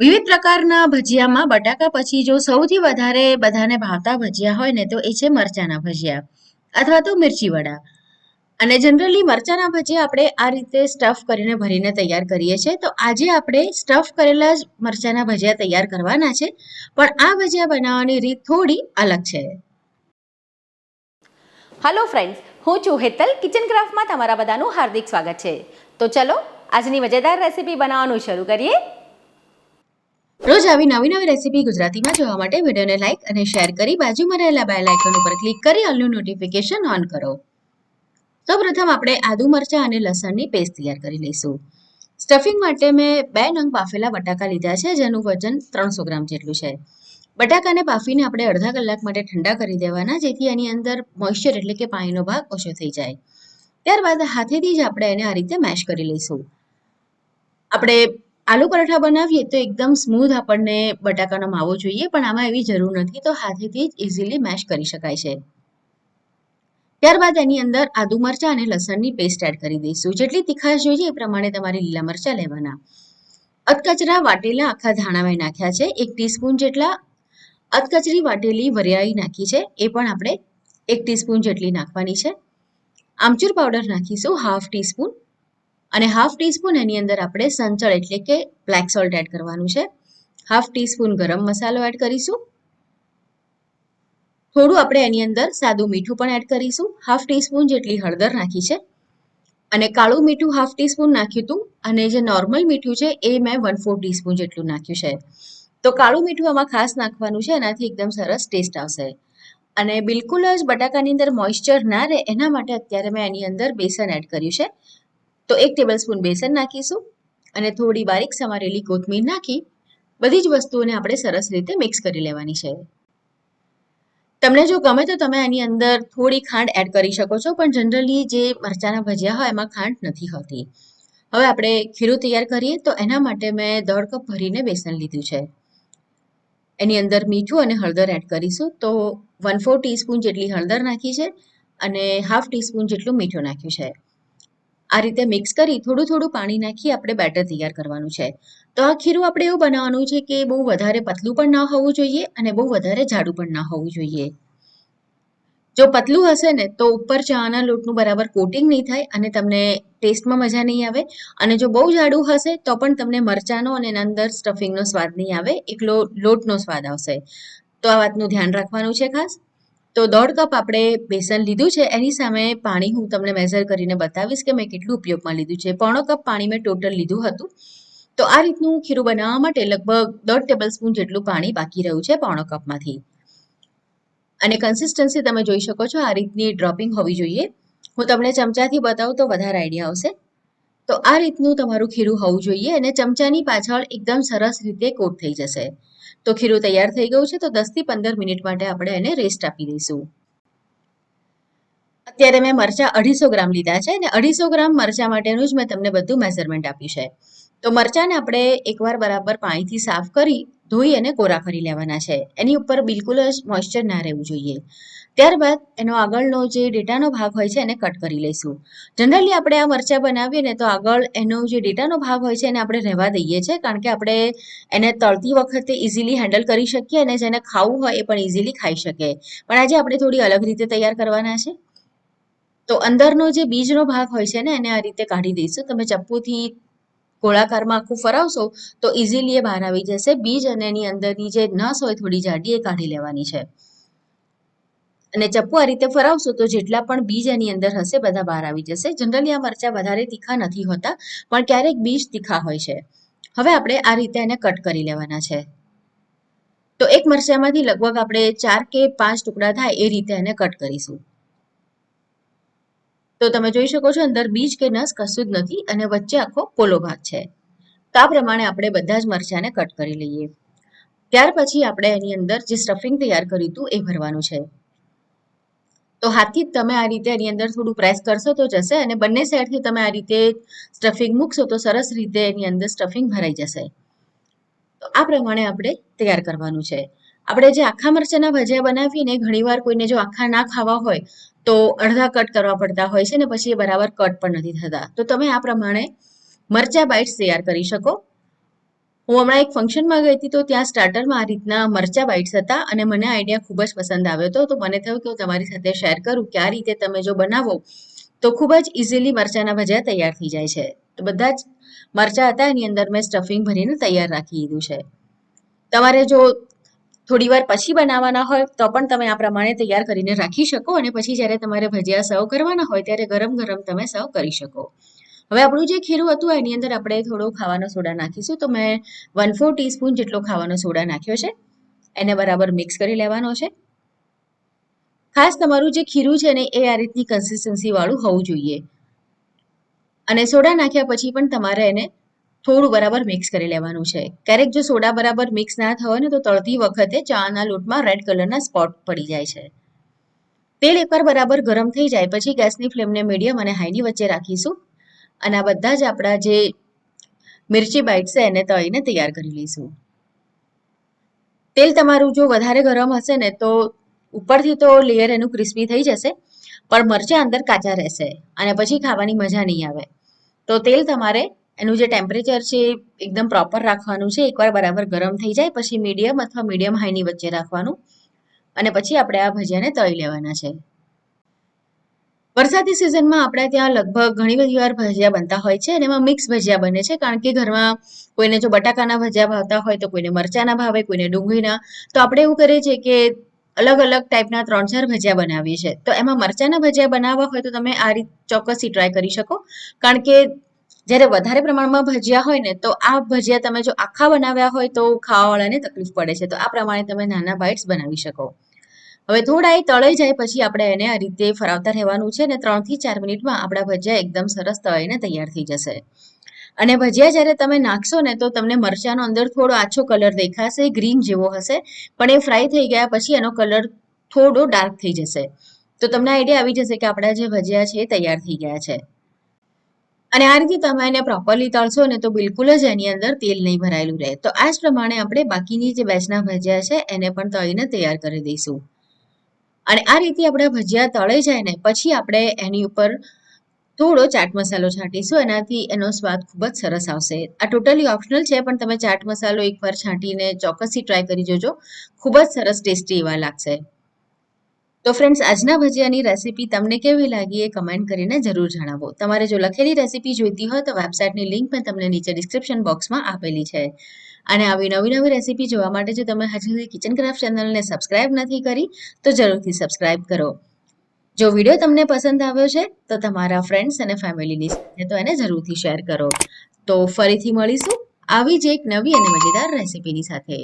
વિવિધ પ્રકારના ભજીયામાં બટાકા પછી જો સૌથી વધારે બધાને ભાવતા ભજીયા હોય ને, તો એ છે મરચાના ભજીયા અથવા તો મિર્ચી વડા. અને જનરલી મરચાના ભજીયા આપણે આ રીતે સ્ટફ કરીને ભરીને તૈયાર કરીએ છીએ. તો આજે આપણે સ્ટફ કરેલા જ મરચાના ભજીયા તૈયાર કરવાના છે. પણ આ ભજીયા બનાવવાની રીત થોડી અલગ છે. હલો ફ્રેન્ડ્સ હું છું હેતલ કિચન ક્રાફ્ટમાં તમારા બધાનું હાર્દિક સ્વાગત છે. તો ચલો, આજની મજેદાર રેસીપી બનાવવાનું શરૂ કરીએ. રોજ આવી નવી નવી રેસીપી ગુજરાતીમાં જોવા માટે વિડીયોને લાઇક અને શેર કરી બાજુમાં રહેલા બેલ આઇકન ઉપર ક્લિક કરી ઓલનું નોટિફિકેશન ઓન કરો. સૌપ્રથમ આપણે આદુ મરચાં અને લસણની પેસ્ટ તૈયાર કરી લઈશું. સ્ટફિંગ માટે મેં બે નંગ બાફેલા બટાકા લીધા છે, જેનું વજન ત્રણસો ગ્રામ જેટલું છે. બટાકાને બાફીને આપણે અડધા કલાક માટે ઠંડા કરી દેવાના, જેથી એની અંદર મોઇશ્ચર એટલે કે પાણીનો ભાગ ઓછો થઈ જાય. ત્યારબાદ હાથેથી જ આપણે એને આ રીતે મેશ કરી લઈશું. આપણે આલુ પરાઠા બનાવીએ તો એકદમ સ્મૂધ આપણને બટાકાનો માવો જોઈએ, પણ આમાં એવી જરૂર નથી તો હાથેથી જ ઇઝીલી મેશ કરી શકાય છે. ત્યારબાદ એની અંદર આદુ મરચાં અને લસણની પેસ્ટ એડ કરી દઈશું. જેટલી તીખાશ જોઈએ એ પ્રમાણે તમારે લીલા મરચાં લેવાના. અધકચરા વાટેલા આખા ધાણા મેં નાખ્યા છે. એક ટીસ્પૂન જેટલા અધકચરી વાટેલી વરિયાળી નાખી છે. એ પણ આપણે એક ટીસ્પૂન જેટલી નાખવાની છે. આમચૂર પાવડર નાખીશું હાફ ટીસ્પૂન. અને હાફ ટીસ્પૂન એની અંદર આપણે સંચળ એટલે કે બ્લેક સોલ્ટ એડ કરવાનું છે. હાફ ટીસ્પૂન ગરમ મસાલો એડ કરીશું. થોડું આપણે એની અંદર સાદું મીઠું પણ એડ કરીશું. હાફ ટીસ્પૂન જેટલી હળદર નાખી છે. અને કાળું મીઠું હાફ ટીસ્પૂન નાખ્યું હતું. અને જે નોર્મલ મીઠું છે એ મેં વન ફોર ટીસ્પૂન જેટલું નાખ્યું છે. તો કાળું મીઠું આમાં ખાસ નાખવાનું છે. એનાથી એકદમ સરસ ટેસ્ટ આવશે. અને બિલકુલ જ બટાકાની અંદર મોઇશ્ચર ના રહે, એના માટે અત્યારે મેં એની અંદર બેસન એડ કર્યું છે. તો એક ટેબલ સ્પૂન બેસન નાખીશું અને થોડી બારીક સમારેલી કોથમીર નાખી બધી જ વસ્તુઓને આપણે સરસ રીતે મિક્સ કરી લેવાની છે. તમને જો ગમે તો તમે આની અંદર થોડી ખાંડ એડ કરી શકો છો, પણ જનરલી જે મરચાના ભજીયા હોય એમાં ખાંડ નથી હોતી. હવે આપણે ખીરું તૈયાર કરીએ તો એના માટે મેં દોઢ કપ ભરીને બેસન લીધું છે. એની અંદર મીઠું અને હળદર એડ કરીશું તો વન ફોર ટીસ્પૂન જેટલી હળદર નાખી છે અને હાફ ટીસ્પૂન જેટલું મીઠું નાખ્યું છે. આ રીતે મિક્સ કરી થોડું થોડું પાણી નાખી આપણે બેટર તૈયાર કરવાનું છે. તો આ ખીરું આપણે એવું બનાવવાનું છે કે બહુ વધારે પતલું પણ ના હોવું જોઈએ અને બહુ વધારે જાડું પણ ના હોવું જોઈએ. જો પતલું હશે ને તો ઉપર ચાના લોટનું બરાબર કોટિંગ નહીં થાય અને તમને ટેસ્ટમાં મજા નહીં આવે. અને જો બહુ જાડું હશે તો પણ તમને મરચાંનો અને એના અંદર સ્ટફિંગનો સ્વાદ નહીં આવે, એકલો લોટનો સ્વાદ આવશે. તો આ વાતનું ધ્યાન રાખવાનું છે ખાસ. તો દોઢ કપ આપણે બેસન લીધું છે. એની સામે પાણી હું તમને મેઝર કરીને બતાવીશ કે મેં કેટલું ઉપયોગમાં લીધું છે. પોણો કપ પાણી મેં ટોટલ લીધું હતું. તો આ રીતનું ખીરું બનાવવા માટે લગભગ દોઢ ટેબલ સ્પૂન જેટલું પાણી બાકી રહ્યું છે પોણો કપમાંથી. અને કન્સિસ્ટન્સી તમે જોઈ શકો છો. આ રીતની ડ્રોપિંગ હોવી જોઈએ. હું તમને ચમચાથી બતાવું તો વધારે આઈડિયા આવશે. તો આ રીતનું તમારું ખીરું હોવું જોઈએ અને ચમચાની પાછળ એકદમ સરસ રીતે કોટ થઈ જશે. તો ખીરું તૈયાર થઈ ગયું છે તો દસથી પંદર મિનિટ માટે આપણે એને રેસ્ટ આપી દઈશું. અત્યારે મેં મરચાં અઢીસો ગ્રામ લીધા છે અને અઢીસો ગ્રામ મરચાં માટેનું જ મેં તમને બધું મેઝરમેન્ટ આપ્યું છે. તો મરચાંને આપણે એકવાર બરાબર પાણીથી સાફ કરી ધોઈ અને કોરા કરી લેવાના છે. એની ઉપર બિલકુલ જ મોઇશ્ચર ના રહેવું જોઈએ. ત્યારબાદ એનો આગળનો જે ડેટાનો ભાગ હોય છે એને કટ કરી લઈશું. જનરલી આપણે આ મરચાં બનાવીએ ને તો આગળ એનો જે ડેટાનો ભાગ હોય છે એને આપણે રહેવા દઈએ છીએ, કારણ કે આપણે એને તળતી વખતે ઇઝીલી હેન્ડલ કરી શકીએ અને જેને ખાવું હોય એ પણ ઇઝીલી ખાઈ શકે. પણ આજે આપણે થોડી અલગ રીતે તૈયાર કરવાના છે. તો અંદરનો જે બીજનો ભાગ હોય છે ને એને આ રીતે કાઢી દઈશું. તમે ચપ્પુથી ગોળાકારમાં આખું ફરાવશો તો ઇઝીલી એ બહાર આવી જશે. બીજ અને એની અંદરની જે નસ હોય થોડી જાડી એ કાઢી લેવાની છે. અને ચપ્પુ આ રીતે ફરાવશો તો જેટલા પણ બીજ એની અંદર હશે બધા બહાર આવી જશે. જનરલી આ મરચાં વધારે તીખા નથી હોતા, પણ ક્યારેક બીજ તીખા હોય છે. હવે આપણે આ રીતે એને કટ કરી લેવાના છે. તો એક મરચાંમાંથી લગભગ આપણે ચાર કે પાંચ ટુકડા થાય એ રીતે એને કટ કરીશું. તો તમે જોઈ શકો છો અંદર બીજ કે નસ કશું જ નથી અને વચ્ચે આખો પોલો ભાગ છે. તો આ પ્રમાણે આપણે બધા જ મરચાંને કટ કરી લઈએ. ત્યાર પછી આપણે એની અંદર જે સ્ટફિંગ તૈયાર કર્યું હતું એ ભરવાનું છે. તો હાથથી તમે આ રીતે એની અંદર થોડું પ્રેસ કરશો તો જશે અને બંને સાઈડથી તમે આ રીતે સ્ટફિંગ મૂકશો તો સરસ રીતે એની અંદર સ્ટફિંગ ભરાઈ જશે. તો આ પ્રમાણે આપણે તૈયાર કરવાનું છે. આપણે જે આખા મરચાંના ભજીયા બનાવીએ ને ઘણીવાર કોઈને જો આખા ના ખાવા હોય, તો અડધા કટ કરવા પડતા હોય છે ને પછી એ બરાબર કટ પણ નથી થતા. તો તમે આ પ્રમાણે મરચા બાઇટ્સ તૈયાર કરી શકો. હું હમણાં એક ફંક્શનમાં ગઈ હતી તો ત્યાં સ્ટાર્ટરમાં આ રીતના મરચા બાઇટ્સ હતા અને મને આઈડિયા ખૂબ જ પસંદ આવ્યો હતો. તો મને થયું કે હું તમારી સાથે શેર કરું કે આ રીતે તમે જો બનાવો, તો ખૂબ જ ઇઝીલી મરચાના ભજીયા તૈયાર થઈ જાય છે. તો બધા જ મરચા હતા, એની અંદર મેં સ્ટફિંગ ભરીને તૈયાર રાખી દીધું છે. તમારે જો થોડી વાર પછી બનાવવાના હોય, તો પણ તમે આ પ્રમાણે તૈયાર કરીને રાખી શકો અને પછી જ્યારે તમારે ભજીયા સર્વ કરવાના હોય ત્યારે ગરમ ગરમ તમે સર્વ કરી શકો. હવે આપણું જે ખીરું હતું એની અંદર આપણે થોડો ખાવાનો સોડા નાખીશું. તો મેં વન ફોર ટીસ્પૂન જેટલો ખાવાનો સોડા નાખ્યો છે. એને બરાબર મિક્સ કરી લેવાનો છે. ખાસ તમારું જે ખીરું છે ને, એ આ રીતની કન્સિસ્ટન્સી વાળું હોવું જોઈએ. અને સોડા નાખ્યા પછી પણ તમારે એને થોડું બરાબર મિક્સ કરી લેવાનું છે. ક્યારેક જો સોડા બરાબર મિક્સ ના થયો ને તો તળતી વખતે ચાના લોટમાં રેડ કલરના સ્પોટ પડી જાય છે. તેલ એકવાર બરાબર ગરમ થઈ જાય, પછી ગેસની ફ્લેમને મીડિયમ અને હાઈની વચ્ચે રાખીશું. અને આ બધા જ આપણા જે મિરચી બાઇટ છે એને તળીને તૈયાર કરી લઈશું. તેલ તમારું જો વધારે ગરમ હશે ને તો ઉપરથી તો લેયર એનું ક્રિસ્પી થઈ જશે, પણ મરચાં અંદર કાચા રહેશે અને પછી ખાવાની મજા નહીં આવે. તો તેલ તમારે એનું જે ટેમ્પરેચર છે એ એકદમ પ્રોપર રાખવાનું છે. એકવાર બરાબર ગરમ થઈ જાય, પછી મીડિયમ અથવા મીડિયમ હાઈની વચ્ચે રાખવાનું. અને પછી આપણે આ ભજીયાને તળી લેવાના છે. વરસાદી સિઝનમાં આપણે ત્યાં લગભગ ઘણી બધી વાર ભજીયા બનતા હોય છે અને એમાં મિક્સ ભજીયા બને છે. કારણ કે ઘરમાં કોઈને જો બટાકાના ભજીયા ભાવતા હોય તો કોઈને મરચાના ભાવે, કોઈને ડુંગળીના. તો આપણે એવું કરીએ છીએ કે અલગ અલગ ટાઈપના ત્રણ ચાર ભજીયા બનાવીએ છીએ. તો એમાં મરચાના ભજીયા બનાવવા હોય તો તમે આ રીત ચોક્કસથી ટ્રાય કરી શકો. કારણ કે જ્યારે વધારે પ્રમાણમાં ભજીયા હોય ને, તો આ ભજીયા તમે જો આખા બનાવ્યા હોય તો ખાવાવાળાને તકલીફ પડે છે. તો આ પ્રમાણે તમે નાના બાઇટ્સ બનાવી શકો. હવે થોડા એ તળાઈ જાય પછી આપણે એને આ રીતે ફરાવતા રહેવાનું છે અને ત્રણથી ચાર મિનિટમાં આપણા ભજીયા એકદમ સરસ તળાઈને તૈયાર થઈ જશે. અને ભજીયા જ્યારે તમે નાખશો ને, તો તમને મરચાંનો અંદર થોડો આછો કલર દેખાશે ગ્રીન જેવો હશે. પણ એ ફ્રાય થઈ ગયા પછી એનો કલર થોડો ડાર્ક થઈ જશે. તો તમને આઈડિયા આવી જશે કે આપણા જે ભજીયા છે એ તૈયાર થઈ ગયા છે. અને આ રીતે તમે એને પ્રોપરલી તળશો ને તો બિલકુલ જ એની અંદર તેલ નહીં ભરાયેલું રહે. તો આ જ પ્રમાણે આપણે બાકીની જે બેચના ભજીયા છે એને પણ તળીને તૈયાર કરી દઈશું. અને આ રીતે આપણા ભજીયા તળાઈ જાય ને પછી આપણે એની ઉપર થોડો ચાટ મસાલો છાંટીશું. એનાથી એનો સ્વાદ ખૂબ જ સરસ આવશે. આ ટોટલી ઓપ્શનલ છે, પણ તમે ચાટ મસાલો એકવાર છાંટીને ચોક્કસથી ટ્રાય કરી જોજો. ખૂબ જ સરસ ટેસ્ટી એવા લાગશે. તો ફ્રેન્ડ્સ આજના ભજીયાની રેસીપી તમને કેવી લાગી એ કમેન્ટ કરીને જરૂર જણાવો. તમારે જો લખેલી રેસીપી જોઈતી હોય તો વેબસાઇટની લિંક પણ તમને નીચે ડિસ્ક્રિપ્શન બોક્સમાં આપેલી છે. અને આવી નવી નવી રેસીપી જોવા માટે જો તમે હજુ સુધી કિચન ક્રાફ્ટ ચેનલને સબસ્ક્રાઇબ નથી કરી, તો જરૂરથી સબસ્ક્રાઇબ કરો. જો વીડિયો તમને પસંદ આવ્યો છે, તો તમારા ફ્રેન્ડ્સ અને ફેમિલીની સાથે તો એને જરૂરથી શેર કરો. તો ફરીથી મળીશું આવી જ એક નવી અને મજેદાર રેસીપીની સાથે.